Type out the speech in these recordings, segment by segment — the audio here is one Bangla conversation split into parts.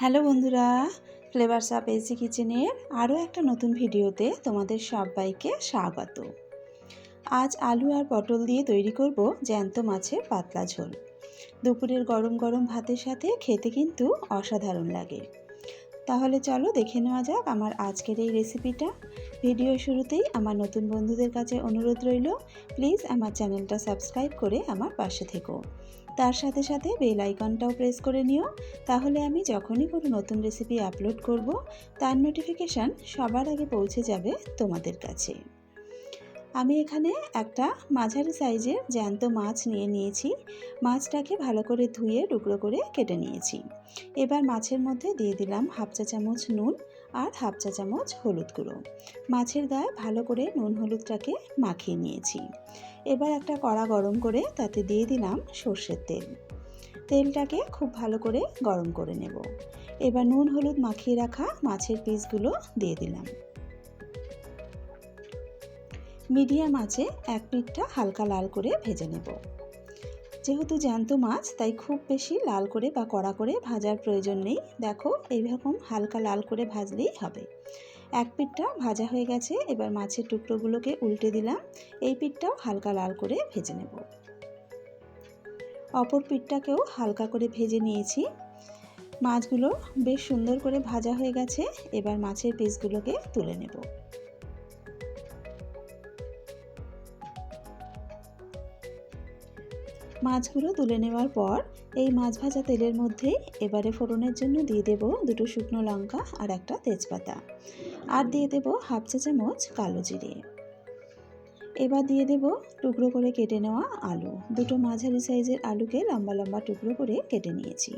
হ্যালো বন্ধুরা ফ্লেভারস আপ এসি কিচেনের আরও একটা নতুন ভিডিওতে তোমাদের সবাইকে স্বাগত। আজ আলু আর পটল দিয়ে তৈরি করব জ্যান্ত মাছের পাতলা ঝোল। দুপুরের গরম গরম ভাতের সাথে খেতে কিন্তু অসাধারণ লাগে। তাহলে চলো দেখে নেওয়া যাক আমার আজকের এই রেসিপিটা। ভিডিও শুরুতেই আমার নতুন বন্ধুদের কাছে অনুরোধ রইল, প্লিজ আমার চ্যানেলটা সাবস্ক্রাইব করে আমার পাশে থেকো। তার সাথে সাথে বেল আইকনটাও প্রেস করে নিও। তাহলে আমি যখনই কোনো নতুন রেসিপি আপলোড করব, তার নোটিফিকেশান সবার আগে পৌঁছে যাবে তোমাদের কাছে। আমি এখানে একটা মাঝারি সাইজের জ্যান্ত মাছ নিয়ে নিয়েছি। মাছটাকে ভালো করে ধুয়ে টুকরো করে কেটে নিয়েছি। এবার মাছের মধ্যে দিয়ে দিলাম হাফ চা চামচ নুন আর হাফ চা চামচ হলুদ গুঁড়ো। মাছের গায়ে ভালো করে নুন হলুদটাকে মাখিয়ে নিয়েছি। এবার একটা কড়া গরম করে তাতে দিয়ে দিলাম সর্ষের তেল। তেলটাকে খুব ভালো করে গরম করে নেব। এবার নুন হলুদ মাখিয়ে রাখা মাছের পিসগুলো দিয়ে দিলাম। মিডিয়াম আঁচে এক পিঠটা হালকা লাল করে ভেজে নেব। যেহেতু জ্যান্ত মাছ, তাই খুব বেশি লাল করে বা কড়া করে ভাজার প্রয়োজন নেই। দেখো, এইরকম হালকা লাল করে ভাজলেই হবে। এক পিঠটা ভাজা হয়ে গেছে, এবার মাছের টুকরোগুলোকে উল্টে দিলাম। এই পিঠটাও হালকা লাল করে ভেজে নেব। অপর পিঠটাকেও হালকা করে ভেজে নিয়েছি। মাছগুলো বেশ সুন্দর করে ভাজা হয়ে গেছে, এবার মাছের পিসগুলোকে তুলে নেব। মাছগুলো তুলে নেওয়ার পর এই মাছ ভাজা তেলের মধ্যে এবারে ফোড়নের জন্য দিয়ে দেব দুটো শুকনো লঙ্কা আর একটা তেজপাতা। আর দিয়ে দেব হাফ চা চামচ কালো জিরে। এবার দিয়ে দেব টুকরো করে কেটে নেওয়া আলু। দুটো মাঝারি সাইজের আলুকে লম্বা লম্বা টুকরো করে কেটে নিয়েছি।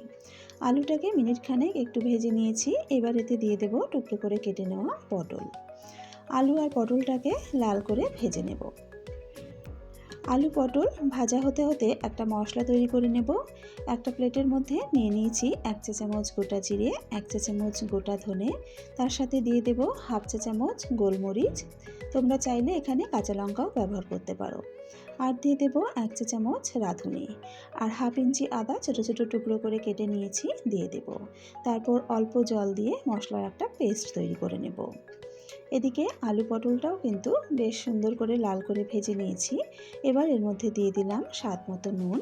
আলুটাকে মিনিট খানেক একটু ভেজে নিয়েছি। এবার এতে দিয়ে দেব টুকরো করে কেটে নেওয়া পটল। আলু আর পটলটাকে লাল করে ভেজে নেব। আলু পটল ভাজা হতে হতে একটা মশলা তৈরি করে নেব। একটা প্লেটের মধ্যে নিয়ে নিয়েছি এক চা চামচ গোটা জিরে, এক চা চামচ গোটা ধনে। তার সাথে দিয়ে দেব হাফ চা চামচ গোলমরিচ। তোমরা চাইলে এখানে কাঁচা লঙ্কাও ব্যবহার করতে পারো। আর দিয়ে দেব এক চা চামচ রাঁধুনি। আর হাফ ইঞ্চি আদা ছোটো ছোটো টুকরো করে কেটে নিয়েছি, দিয়ে দেব। তারপর অল্প জল দিয়ে মশলার একটা পেস্ট তৈরি করে নেব। এদিকে আলু পটলটাও কিন্তু বেশ সুন্দর করে লাল করে ভেজে নিয়েছি। এবার এর মধ্যে দিয়ে দিলাম স্বাদ মতো নুন।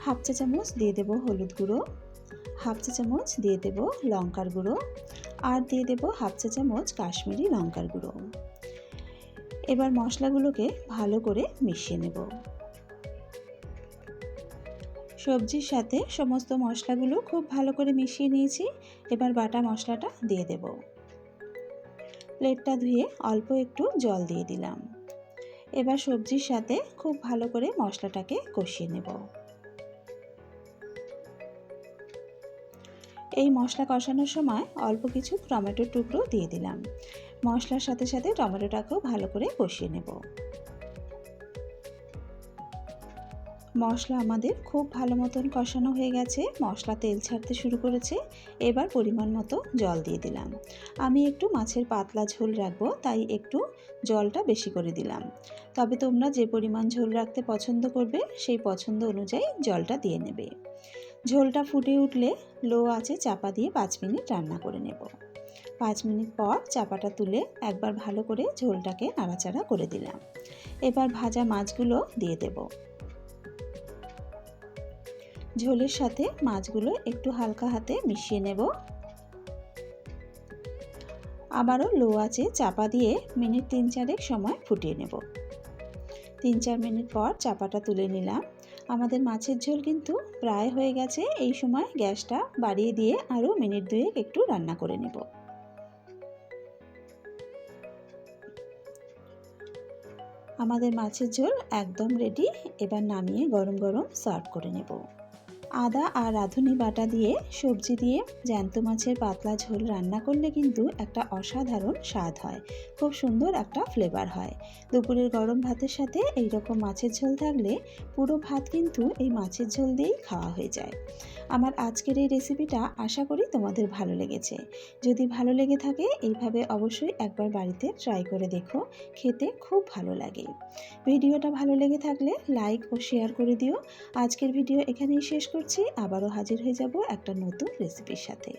হাফ চা চামচ দিয়ে দেব হলুদ গুঁড়ো। হাফ চা চামচ দিয়ে দেব লঙ্কার গুঁড়ো। আর দিয়ে দেব হাফ চা চামচ কাশ্মীরি লঙ্কার গুঁড়ো। এবার মশলাগুলোকে ভালো করে মিশিয়ে নেব। সবজির সাথে সমস্ত মশলাগুলো খুব ভালো করে মিশিয়ে নিয়েছি। এবার বাটা মশলাটা দিয়ে দেবো। প্লেটটা ধুয়ে অল্প একটু জল দিয়ে দিলাম। এবার সবজির সাথে খুব ভালো করে মশলাটাকে কষিয়ে নেব। এই মশলা কষানোর সময় অল্প কিছু টমেটোর টুকরো দিয়ে দিলাম। মশলার সাথে সাথে টমেটোটাকেও ভালো করে কষিয়ে নেব। মশলা আমাদের খুব ভালো মতন কষানো হয়ে গেছে। মশলা তেল ছাড়তে শুরু করেছে। এবার পরিমাণ মতো জল দিয়ে দিলাম। আমি একটু মাছের পাতলা ঝোল রাখব, তাই একটু জলটা বেশি করে দিলাম। তবে তোমরা যে পরিমাণ ঝোল রাখতে পছন্দ করবে, সেই পছন্দ অনুযায়ী জলটা দিয়ে নেবে। ঝোলটা ফুটে উঠলে লো আছে চাপা দিয়ে পাঁচ মিনিট রান্না করে নেব। পাঁচ মিনিট পর চাপাটা তুলে একবার ভালো করে ঝোলটাকে নাড়াচাড়া করে দিলাম। এবার ভাজা মাছগুলো দিয়ে দেবো। ঝোলের সাথে মাছগুলো একটু হালকা হাতে মিশিয়ে নেব। আবারও লো আছে চাপা দিয়ে মিনিট তিন চারেক সময় ফুটিয়ে নেব। তিন চার মিনিট পর চাপাটা তুলে নিলাম। আমাদের মাছের ঝোল কিন্তু প্রায় হয়ে গেছে। এই সময় গ্যাসটা বাড়িয়ে দিয়ে আরও মিনিট দুয়েক একটু রান্না করে নেব। আমাদের মাছের ঝোল একদম রেডি এবার নামিয়ে গরম গরম সার্ভ করে নেব। আদা আর রাঁধুনি বাটা দিয়ে সবজি দিয়ে জ্যান্ত মাছের পাতলা ঝোল রান্না করলে কিন্তু একটা অসাধারণ স্বাদ হয়। খুব সুন্দর একটা ফ্লেভার হয়। দুপুরের গরম ভাতের সাথে এই রকম মাছের ঝোল থাকলে পুরো ভাত কিন্তু এই মাছের ঝোল দিয়েই খাওয়া হয়ে যায়। আমার আজকের এই রেসিপিটা আশা করি তোমাদের ভালো লেগেছে। যদি ভালো লেগে থাকে, এইভাবে অবশ্যই একবার বাড়িতে ট্রাই করে দেখো। খেতে খুব ভালো লাগে। ভিডিওটা ভালো লেগে থাকলে লাইক ও শেয়ার করে দিও। আজকের ভিডিও এখানেই শেষ করছি আবারও হাজির হয়ে যাব একটা নতুন রেসিপির সাথে।